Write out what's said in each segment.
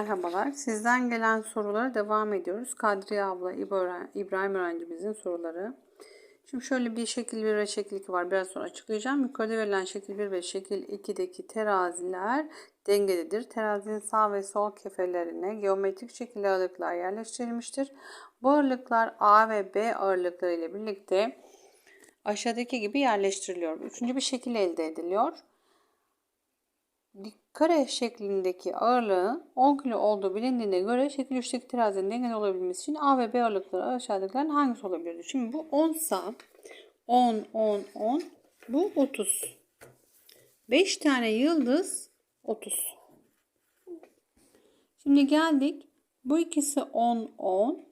Merhabalar. Sizden gelen sorulara devam ediyoruz. Kadriye abla, İbrahim öğrencimizin soruları. Şimdi şöyle bir şekil 1 ve şekil 2 var. Biraz sonra açıklayacağım. Yukarıda verilen şekil 1 ve şekil 2'deki teraziler dengededir. Terazinin sağ ve sol kefelerine geometrik şekilde ağırlıklar yerleştirilmiştir. Bu ağırlıklar A ve B ağırlıkları ile birlikte aşağıdaki gibi yerleştiriliyor. Üçüncü bir şekil elde ediliyor kare şeklindeki ağırlığın 10 kilo olduğu bilindiğine göre şekil 3'teki terazinin dengeli olabilmesi için A ve B ağırlıkları aşağıdakilerin hangisi olabilir? Şimdi bu 10 sa 10, 10, 10 bu 30. 5 tane yıldız 30. Şimdi geldik. Bu ikisi 10, 10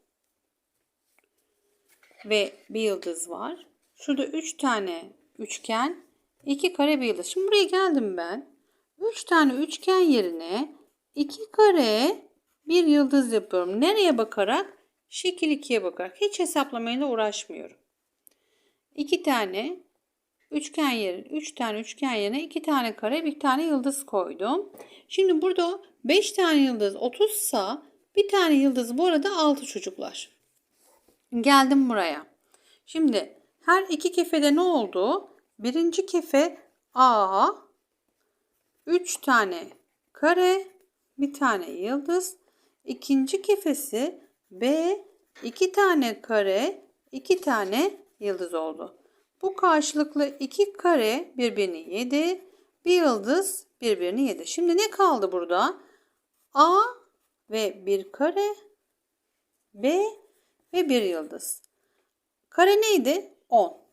ve bir yıldız var. Şurada 3 tane üçgen, 2 kare bir yıldız. Şimdi buraya geldim ben. 3 tane üçgen yerine 2 kare bir yıldız yapıyorum. Nereye bakarak? Şekil 2'ye bakarak. Hiç hesaplamayla uğraşmıyorum. 2 tane üçgen yerine 3 tane üçgen yerine 2 tane kare bir tane yıldız koydum. Şimdi burada 5 tane yıldız 30 sa bir tane yıldız bu arada 6 çocuklar. Geldim buraya. Şimdi her iki kefede ne oldu? Birinci kefe A, 3 tane kare, bir tane yıldız. İkinci kefesi B, 2 tane kare, 2 tane yıldız oldu. Bu karşılıklı iki kare birbirini yedi. Bir yıldız birbirini yedi. Şimdi ne kaldı burada? A ve bir kare, B ve bir yıldız. Kare neydi? 10.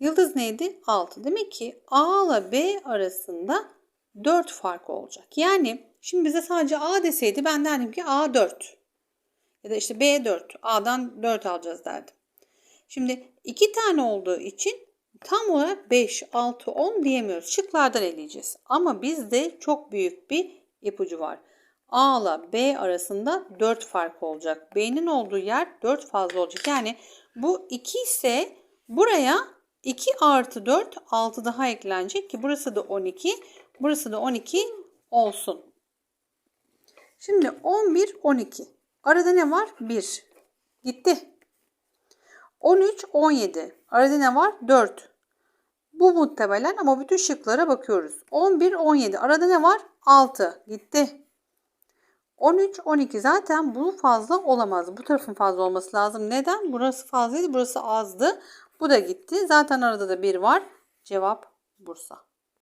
Yıldız neydi? 6. Demek ki A ile B arasında 4 fark olacak. Yani şimdi bize sadece A deseydi ben derdim ki A 4. Ya da işte B 4. A'dan 4 alacağız derdim. Şimdi 2 tane olduğu için tam olarak 5, 6, 10 diyemiyoruz. Şıklardan eleyeceğiz. Ama bizde çok büyük bir ipucu var. A ile B arasında 4 fark olacak. B'nin olduğu yer 4 fazla olacak. Yani bu 2 ise buraya 2 artı 4 6 daha eklenecek ki burası da 12. Burası da 12 olsun. Şimdi 11 12. Arada ne var? 1. Gitti. 13 17. Arada ne var? 4. Bu muhtemelen ama bütün şıklara bakıyoruz. 11 17. Arada ne var? 6. Gitti. 13 12 zaten bu fazla olamaz. Bu tarafın fazla olması lazım. Neden? Burası fazlaydı, burası azdı. Bu da gitti. Zaten arada da bir var. Cevap Bursa.